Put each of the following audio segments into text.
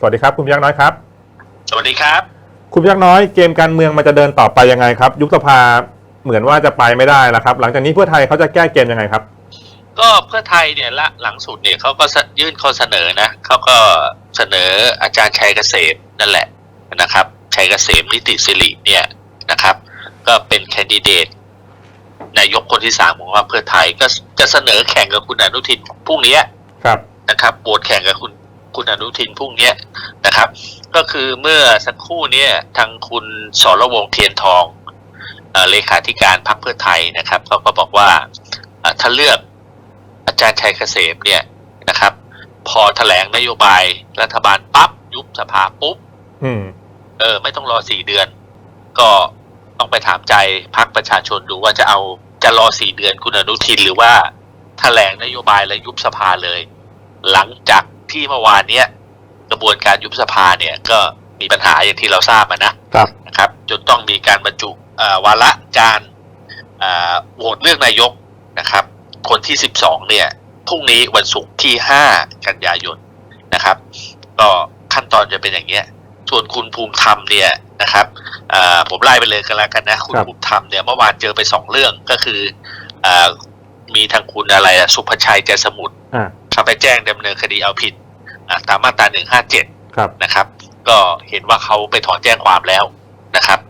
สวัสดีครับคุณพยักน้อยครับ สวัสดีครับ คุณพยักน้อยเกมการเมืองมันจะเดินต่อไปยังไงครับ ยุบสภาเหมือนว่าจะไปไม่ได้แล้วครับ หลังจากนี้เพื่อไทยเขาจะแก้เกมยังไงครับ ก็เพื่อไทยเนี่ยละหลังสุดเนี่ยเขาก็ยื่นข้อเสนอนะเขาก็เสนออาจารย์ชัยเกษมนั่นแหละนะครับชัยเกษมนิติสิริเนี่ยนะครับ ก็เป็นแคนดิเดตนายกคนที่สามของพรรคเพื่อไทยก็จะเสนอแข่งกับคุณอนุทินพรุ่งนี้ครับนะครับโหวตแข่งกับคุณ คุณอนุทินพรุ่งเนี้ยนะครับ ก็คือเมื่อสักครู่เนี่ยทางคุณสรวงศ์เทียนทองเอ่อเลขาธิการพรรคเพื่อไทยนะครับเขาก็บอกว่าเอ่อถ้าเลือกอาจารย์ชัยเกษมเนี่ยนะครับ พอแถลงนโยบายรัฐบาลปั๊บยุบสภาปุ๊บอืมเออ ไม่ต้องรอสี่เดือน ก็ต้องไปถามใจพักประชาชนดูว่าจะเอาจะรอสี่เดือนคุณอนุทินหรือว่าแถลงนโยบายและยุบสภาเลย หลังจาก ที่เมื่อวานเนี้ยกระบวนการยุบสภาเนี่ยก็มีปัญหาอย่างที่เราทราบมานะครับนะครับ จนต้องมีการบรรจุเอ่อวาระการเอ่อโหวตเลือกนายกนะครับ คนที่สิบสองเนี่ยพรุ่งนี้วันศุกร์ที่ห้ากันยายนนะครับก็ขั้นตอนจะเป็นอย่างเงี้ย ส่วนคุณภูมิธรรมเนี่ยนะครับเอ่อผมไล่ไปเลยกันแล้วกันนะ คุณครับภูมิธรรมเนี่ยเมื่อวานเจอไปสองเรื่องก็คือเอ่อมีทางคุณอะไรอะสุภชัยใจสมุทรอ่าเขาไปแจ้งดำเนินคดีเอาผิดอะ ตามมาตราหนึ่งห้าเจ็ดครับนะครับ ก็เห็นว่าเขาไปถอนแจ้งความแล้วนะครับ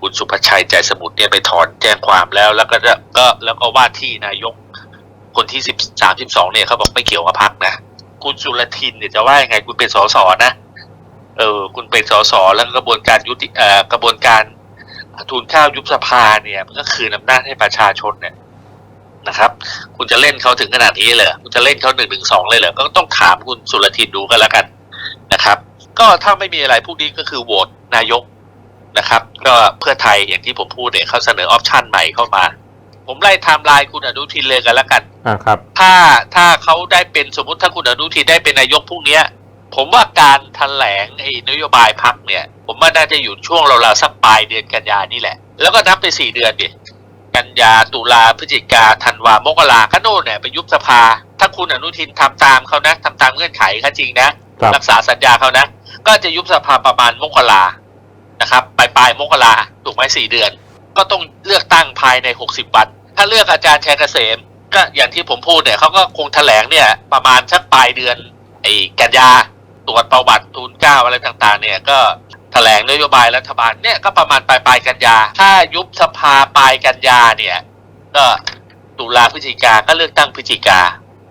คุณสุภชัยใจสมุทรเนี่ยไปถอนแจ้งความแล้ว แล้วก็จะก็แล้วก็ว่าที่นายกคนที่สิบสามสิบสองเนี่ยเขาบอกไม่เกี่ยวกับพักนะคุณสุรทินเนี่ยจะว่ายังไงคุณเป็นสสนะเออคุณเป็นสสแล้วก็กระบวนการยุติเอ่อกระบวนการทุนข้าวยุบสภาเนี่ยมันก็คืนอำนาจให้ประชาชนเนี่ย นะครับ คุณจะเล่นเขาถึงขนาดนี้เลยเหรอคุณจะเล่นเขาหนึ่งถึงสองเลยเหรอก็ต้องถามคุณสุรทินดูกันแล้วกันนะครับ ก็ถ้าไม่มีอะไรพวกนี้ก็คือโหวตนายกนะครับ ก็เพื่อไทยอย่างที่ผมพูดเนี่ยเขาเสนอออปชันใหม่เข้ามา ผมไล่ไทม์ไลน์คุณอนุทินเลยกันแล้วกันอ่าครับ ถ้าถ้าเขาได้เป็นสมมติถ้าคุณอนุทินได้เป็นนายกพรุ่งเนี้ย ผมว่าการแถลงไอ้นโยบายพักเนี่ย ผมว่าน่าจะอยู่ช่วงราวๆสักปลายเดือนกันยานี่แหละ แล้วก็นับไปสี่เดือนดิ กันยาตุลาพฤศจิกาธันวามกราก็โน่นเนี่ยไปยุบสภา ถ้าคุณอนุทินทำตามเขานะทำตามเงื่อนไขเขาจริงนะครับรักษาสัญญาเขานะ ก็จะยุบสภาประมาณมกรานะครับปลายปลายๆมกราถูกไหมสี่เดือน ก็ต้องเลือกตั้งภายในหกสิบวัน ถ้าเลือกอาจารย์ชัยเกษม ก็อย่างที่ผมพูดเนี่ยเขาก็คงแถลงเนี่ยประมาณสักปลายเดือนไอ้กันยาตรวจประวัติทุนเกล้าอะไรต่างๆ เนี่ยก็ แถลงนโยบายรัฐบาลเนี่ยก็ประมาณปลายปลายกันยา ถ้ายุบสภาปลายกันยาเนี่ย ก็ตุลาพฤศจิกาก็เลือกตั้งพฤศจิกา